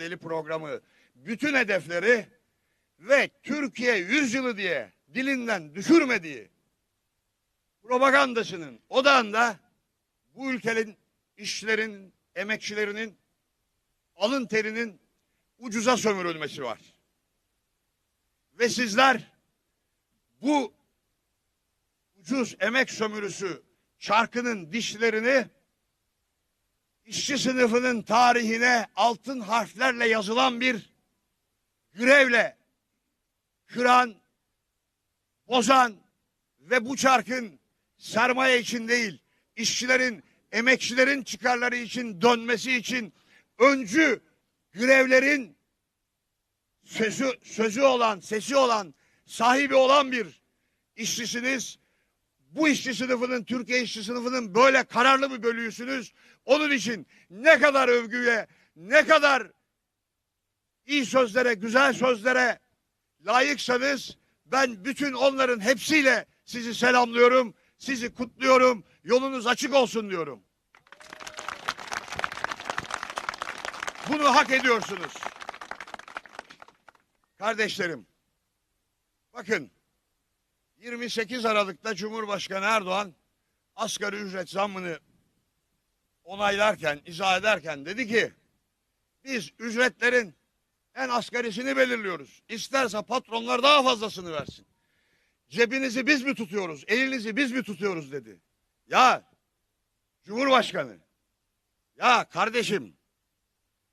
Deli programı bütün hedefleri ve Türkiye yüzyılı diye dilinden düşürmediği propagandasının odağında bu ülkenin işçilerin, emekçilerinin alın terinin ucuza sömürülmesi var. Ve sizler bu ucuz emek sömürüsü çarkının dişlerini işçi sınıfının tarihine altın harflerle yazılan bir grevle kıran, bozan ve bu çarkın sermaye için değil, işçilerin, emekçilerin çıkarları için dönmesi için öncü grevlerin sözü, sözü olan, sesi olan, sahibi olan bir işçisiniz. Bu işçi sınıfının, Türkiye işçi sınıfının böyle kararlı bir bölüğüsünüz. Onun için ne kadar övgüye, ne kadar iyi sözlere, güzel sözlere layıksanız ben bütün onların hepsiyle sizi selamlıyorum, sizi kutluyorum, yolunuz açık olsun diyorum. Bunu hak ediyorsunuz. Kardeşlerim, bakın 28 Aralık'ta Cumhurbaşkanı Erdoğan asgari ücret zammını onaylarken, izah ederken dedi ki biz ücretlerin en asgarisini belirliyoruz. İsterse patronlar daha fazlasını versin. Cebinizi biz mi tutuyoruz, elinizi biz mi tutuyoruz dedi. Ya Cumhurbaşkanı, ya kardeşim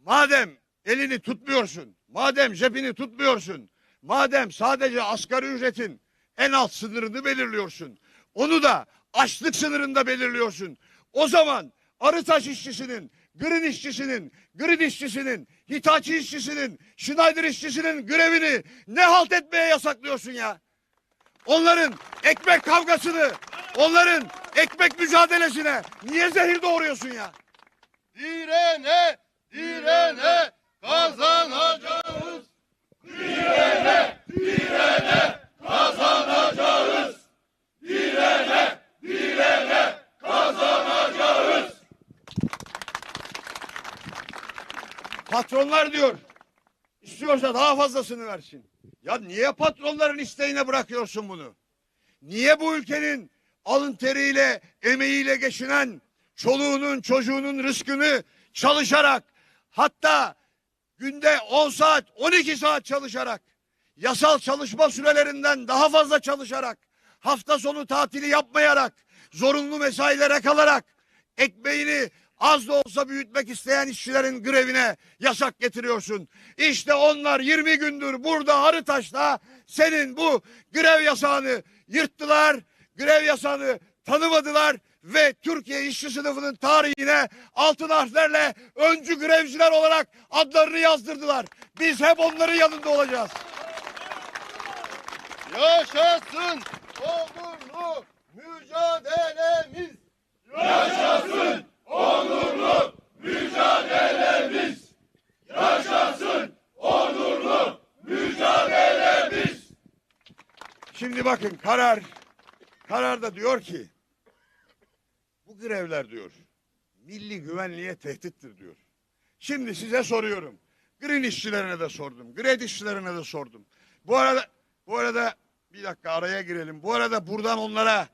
madem elini tutmuyorsun, madem cebini tutmuyorsun, madem sadece asgari ücretin en alt sınırını belirliyorsun, onu da açlık sınırında belirliyorsun. O zaman Arıtaş işçisinin, Green işçisinin, Grid işçisinin, Hitachi işçisinin, Schneider işçisinin grevini ne halt etmeye yasaklıyorsun ya? Onların ekmek kavgasını, onların ekmek mücadelesine niye zehir doğuruyorsun ya? Direne, direne kazanacağız. Patronlar diyor. istiyorsa daha fazlasını versin. Ya niye patronların isteğine bırakıyorsun bunu? Niye bu ülkenin alın teriyle, emeğiyle geçinen çoluğunun, çocuğunun rızkını çalışarak hatta günde 10 saat, 12 saat çalışarak yasal çalışma sürelerinden daha fazla çalışarak hafta sonu tatili yapmayarak zorunlu mesailere kalarak ekmeğini az da olsa büyütmek isteyen işçilerin grevine yasak getiriyorsun. İşte onlar 20 gündür burada Arıtaş'ta senin bu grev yasağını yırttılar. Grev yasağını tanımadılar ve Türkiye işçi sınıfının tarihine altın harflerle öncü grevciler olarak adlarını yazdırdılar. Biz hep onların yanında olacağız. Yaşasın onurlu mücadelemiz. Şimdi bakın karar kararda diyor ki bu grevler diyor milli güvenliğe tehdittir diyor. Şimdi size soruyorum. Green işçilerine de sordum. Gred işçilerine de sordum. Bu arada bu arada bir dakika araya girelim. Bu arada buradan onlara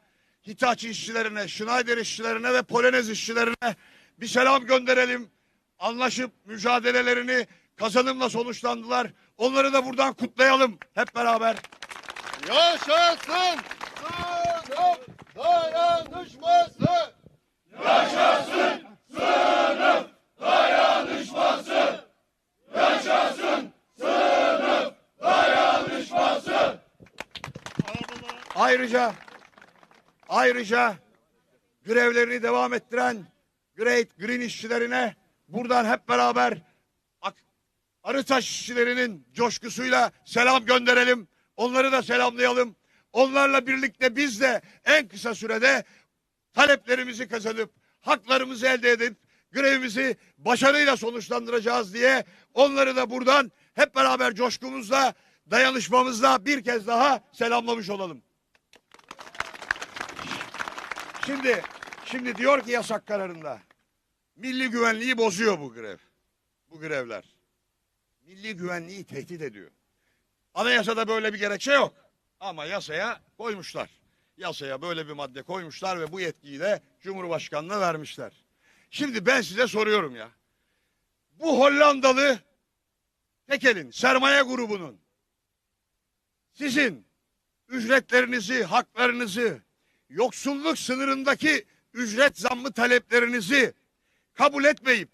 Hitachi işçilerine, Schneider işçilerine ve Polonez işçilerine bir selam gönderelim. Anlaşıp mücadelelerini kazanımla sonuçlandılar. Onları da buradan kutlayalım hep beraber. Yaşasın sınıf dayanışması. Ayrıca ayrıca grevlerini devam ettiren Great Green işçilerine buradan hep beraber Arıtaş işçilerinin coşkusuyla selam gönderelim. Onları da selamlayalım. Onlarla birlikte biz de en kısa sürede taleplerimizi kazanıp haklarımızı elde edip grevimizi başarıyla sonuçlandıracağız diye onları da buradan hep beraber coşkumuzla dayanışmamızla bir kez daha selamlamış olalım. Şimdi şimdi diyor ki yasak kararında milli güvenliği bozuyor bu grev. Bu grevler. milli güvenliği tehdit ediyor. Anayasada böyle bir gerekçe yok. Ama yasaya koymuşlar. Yasaya böyle bir madde koymuşlar ve bu yetkiyi de Cumhurbaşkanı'na vermişler. Şimdi ben size soruyorum ya. Bu Hollandalı Tekel'in, sermaye grubunun sizin ücretlerinizi, haklarınızı, yoksulluk sınırındaki ücret zammı taleplerinizi kabul etmeyip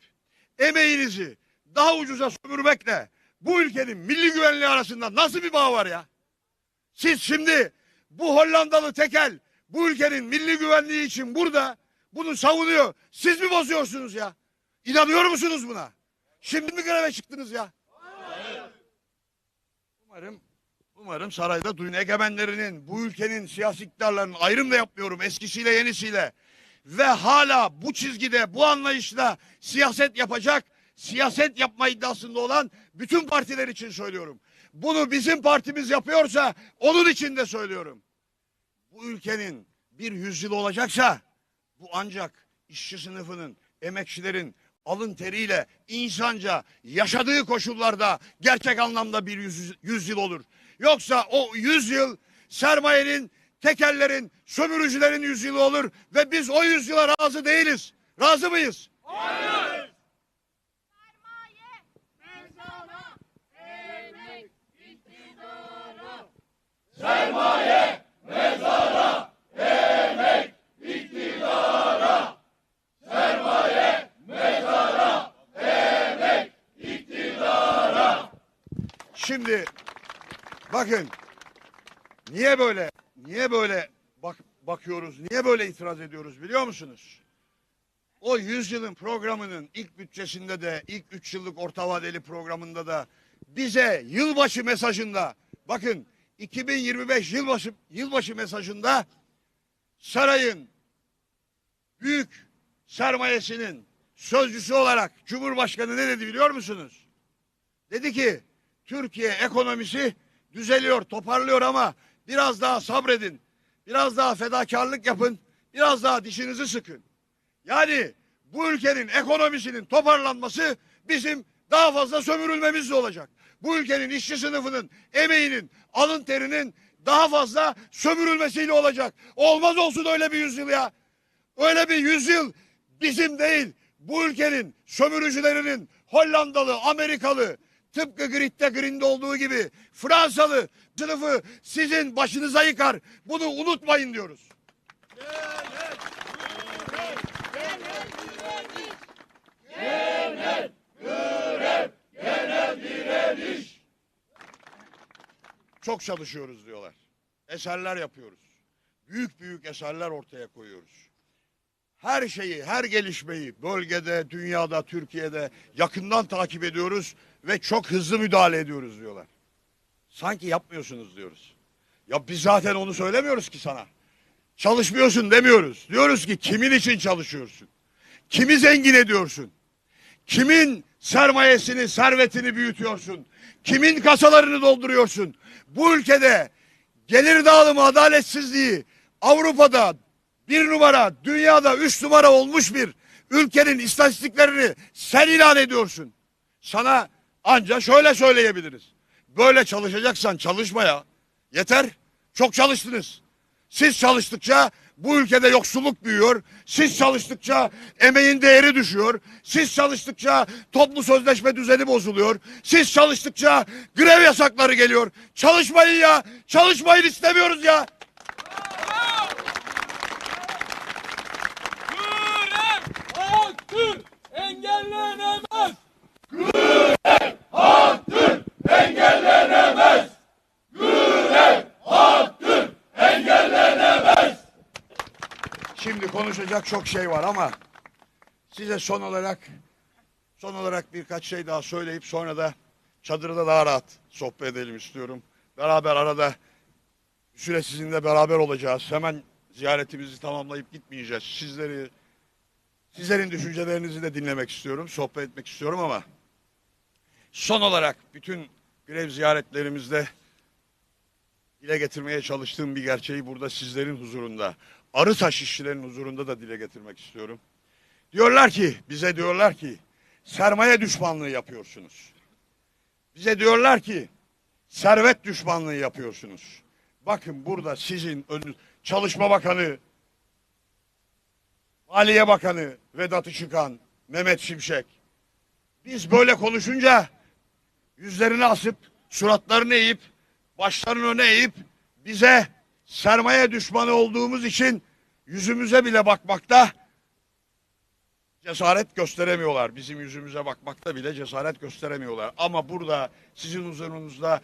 emeğinizi daha ucuza sömürmekle bu ülkenin milli güvenliği arasında nasıl bir bağ var ya? Siz şimdi bu Hollandalı tekel bu ülkenin milli güvenliği için burada bunu savunuyor. Siz mi bozuyorsunuz ya? İnanıyor musunuz buna? Şimdi mi greve çıktınız ya? Umarım umarım sarayda duyun egemenlerinin bu ülkenin siyasi iktidarlarının ayrım da yapmıyorum eskisiyle yenisiyle ve hala bu çizgide bu anlayışla siyaset yapacak siyaset yapma iddiasında olan bütün partiler için söylüyorum. Bunu bizim partimiz yapıyorsa onun için de söylüyorum. Bu ülkenin bir yüzyıl olacaksa bu ancak işçi sınıfının, emekçilerin alın teriyle insanca yaşadığı koşullarda gerçek anlamda bir yüz, yüzyıl olur. Yoksa o yüzyıl sermayenin, tekellerin, sömürücülerin yüzyılı olur ve biz o yüzyıla razı değiliz. Razı mıyız? Sermaye, mezara, emek, iktidara. Şimdi bakın niye böyle niye böyle bak, bakıyoruz niye böyle itiraz ediyoruz biliyor musunuz? O 100 yılın programının ilk bütçesinde de ilk 3 yıllık orta vadeli programında da bize yılbaşı mesajında bakın 2025 yılbaşı yılbaşı mesajında sarayın büyük sermayesinin sözcüsü olarak Cumhurbaşkanı ne dedi biliyor musunuz? Dedi ki Türkiye ekonomisi düzeliyor, toparlıyor ama biraz daha sabredin. Biraz daha fedakarlık yapın. Biraz daha dişinizi sıkın. Yani bu ülkenin ekonomisinin toparlanması bizim daha fazla sömürülmemizle olacak. Bu ülkenin işçi sınıfının emeğinin, alın terinin daha fazla sömürülmesiyle olacak. Olmaz olsun öyle bir yüzyıl ya. Öyle bir yüzyıl bizim değil, bu ülkenin sömürücülerinin Hollandalı, Amerikalı, tıpkı Grid'de Green'de olduğu gibi Fransalı sınıfı sizin başınıza yıkar. Bunu unutmayın diyoruz. Çok çalışıyoruz diyorlar. Eserler yapıyoruz. Büyük büyük eserler ortaya koyuyoruz. Her şeyi, her gelişmeyi bölgede, dünyada, Türkiye'de yakından takip ediyoruz ve çok hızlı müdahale ediyoruz diyorlar. Sanki yapmıyorsunuz diyoruz. Ya biz zaten onu söylemiyoruz ki sana. Çalışmıyorsun demiyoruz. Diyoruz ki kimin için çalışıyorsun? Kimi zengin ediyorsun? Kimin sermayesini, servetini büyütüyorsun? Kimin kasalarını dolduruyorsun? Bu ülkede gelir dağılımı adaletsizliği Avrupa'da bir numara, dünyada üç numara olmuş bir ülkenin istatistiklerini sen ilan ediyorsun. Sana anca şöyle söyleyebiliriz. Böyle çalışacaksan çalışma ya. Yeter. Çok çalıştınız. Siz çalıştıkça bu ülkede yoksulluk büyüyor. Siz çalıştıkça emeğin değeri düşüyor. Siz çalıştıkça toplu sözleşme düzeni bozuluyor. Siz çalıştıkça grev yasakları geliyor. Çalışmayın ya. Çalışmayın istemiyoruz ya. Grev hakkı engellenemez. Şimdi konuşacak çok şey var ama size son olarak son olarak birkaç şey daha söyleyip sonra da çadırda daha rahat sohbet edelim istiyorum. Beraber arada süre sizinle beraber olacağız. Hemen ziyaretimizi tamamlayıp gitmeyeceğiz. Sizleri sizlerin düşüncelerinizi de dinlemek istiyorum, sohbet etmek istiyorum ama son olarak bütün grev ziyaretlerimizde dile getirmeye çalıştığım bir gerçeği burada sizlerin huzurunda, Arıtaş işçilerin huzurunda da dile getirmek istiyorum. Diyorlar ki, bize diyorlar ki sermaye düşmanlığı yapıyorsunuz. Bize diyorlar ki servet düşmanlığı yapıyorsunuz. Bakın burada sizin önünüz Çalışma Bakanı, Maliye Bakanı Vedat Işıkhan, Mehmet Şimşek. Biz böyle konuşunca yüzlerini asıp, suratlarını eğip, başlarını öne eğip bize sermaye düşmanı olduğumuz için yüzümüze bile bakmakta cesaret gösteremiyorlar. Bizim yüzümüze bakmakta bile cesaret gösteremiyorlar. Ama burada sizin huzurunuzda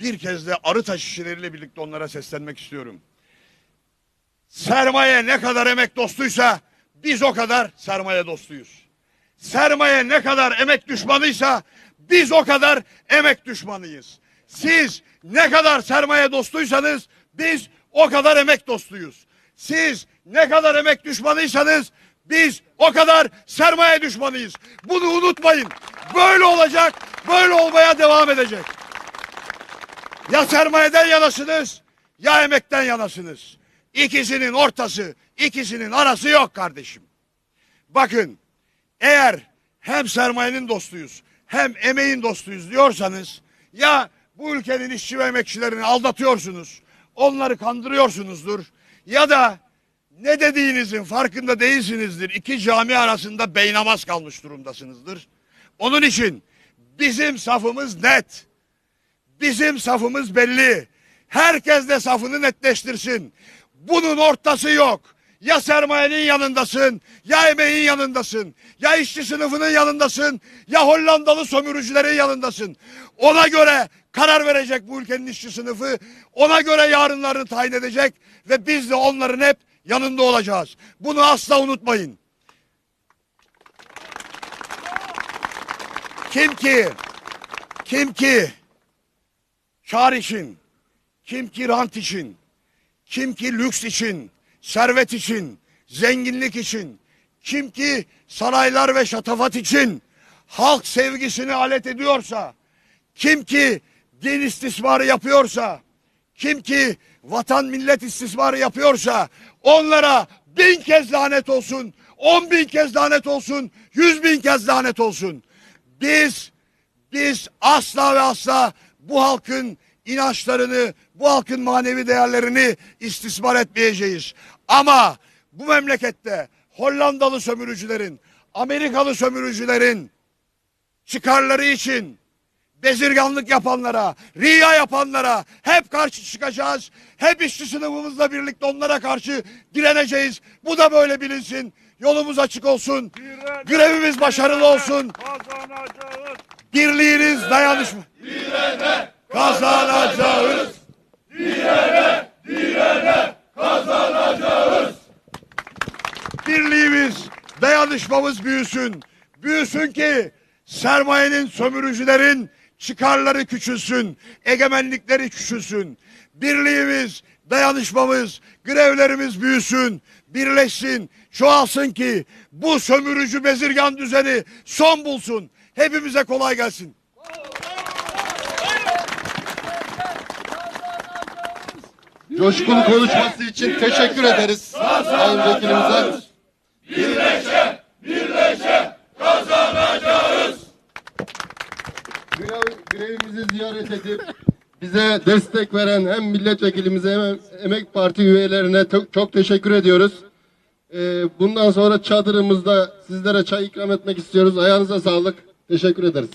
bir kez de arı taş birlikte onlara seslenmek istiyorum. Sermaye ne kadar emek dostuysa biz o kadar sermaye dostuyuz. Sermaye ne kadar emek düşmanıysa biz o kadar emek düşmanıyız. Siz ne kadar sermaye dostuysanız biz o kadar emek dostuyuz. Siz ne kadar emek düşmanıysanız biz o kadar sermaye düşmanıyız. Bunu unutmayın. Böyle olacak, böyle olmaya devam edecek. Ya sermayeden yanasınız ya emekten yanasınız. İkisinin ortası, ikisinin arası yok kardeşim. Bakın eğer hem sermayenin dostuyuz hem emeğin dostuyuz diyorsanız ya bu ülkenin işçi ve emekçilerini aldatıyorsunuz, onları kandırıyorsunuzdur ya da ne dediğinizin farkında değilsinizdir. İki cami arasında beynamaz kalmış durumdasınızdır. Onun için bizim safımız net. Bizim safımız belli. Herkes de safını netleştirsin. Bunun ortası yok. Ya sermayenin yanındasın, ya emeğin yanındasın, ya işçi sınıfının yanındasın, ya Hollandalı sömürücülerin yanındasın. Ona göre karar verecek bu ülkenin işçi sınıfı, ona göre yarınlarını tayin edecek ve biz de onların hep yanında olacağız. Bunu asla unutmayın. Kim ki, kim ki kar için, kim ki rant için, kim ki lüks için, servet için, zenginlik için, kim ki saraylar ve şatafat için halk sevgisini alet ediyorsa, kim ki din istismarı yapıyorsa, kim ki vatan millet istismarı yapıyorsa onlara bin kez lanet olsun, on bin kez lanet olsun, yüz bin kez lanet olsun. Biz biz asla ve asla bu halkın inançlarını, bu halkın manevi değerlerini istismar etmeyeceğiz. Ama bu memlekette Hollandalı sömürücülerin, Amerikalı sömürücülerin çıkarları için bezirganlık yapanlara, riya yapanlara hep karşı çıkacağız. Hep işçi sınıfımızla birlikte onlara karşı direneceğiz. Bu da böyle bilinsin. Yolumuz açık olsun. Grevimiz başarılı olsun. Kazanacağız. Birliğiniz dayanışma. Kazanacağız. Birliğimiz, dayanışmamız büyüsün. Büyüsün ki sermayenin, sömürücülerin çıkarları küçülsün, egemenlikleri küçülsün. Birliğimiz, dayanışmamız, grevlerimiz büyüsün, birleşsin, çoğalsın ki bu sömürücü bezirgan düzeni son bulsun. Hepimize kolay gelsin. Coşkulu konuşması için teşekkür ederiz Sayın Vekilimize. Grev, grevimizi ziyaret edip bize destek veren hem milletvekilimize hem Emek Parti üyelerine çok, çok teşekkür ediyoruz. Ee, bundan sonra çadırımızda sizlere çay ikram etmek istiyoruz. Ayağınıza sağlık. Teşekkür ederiz.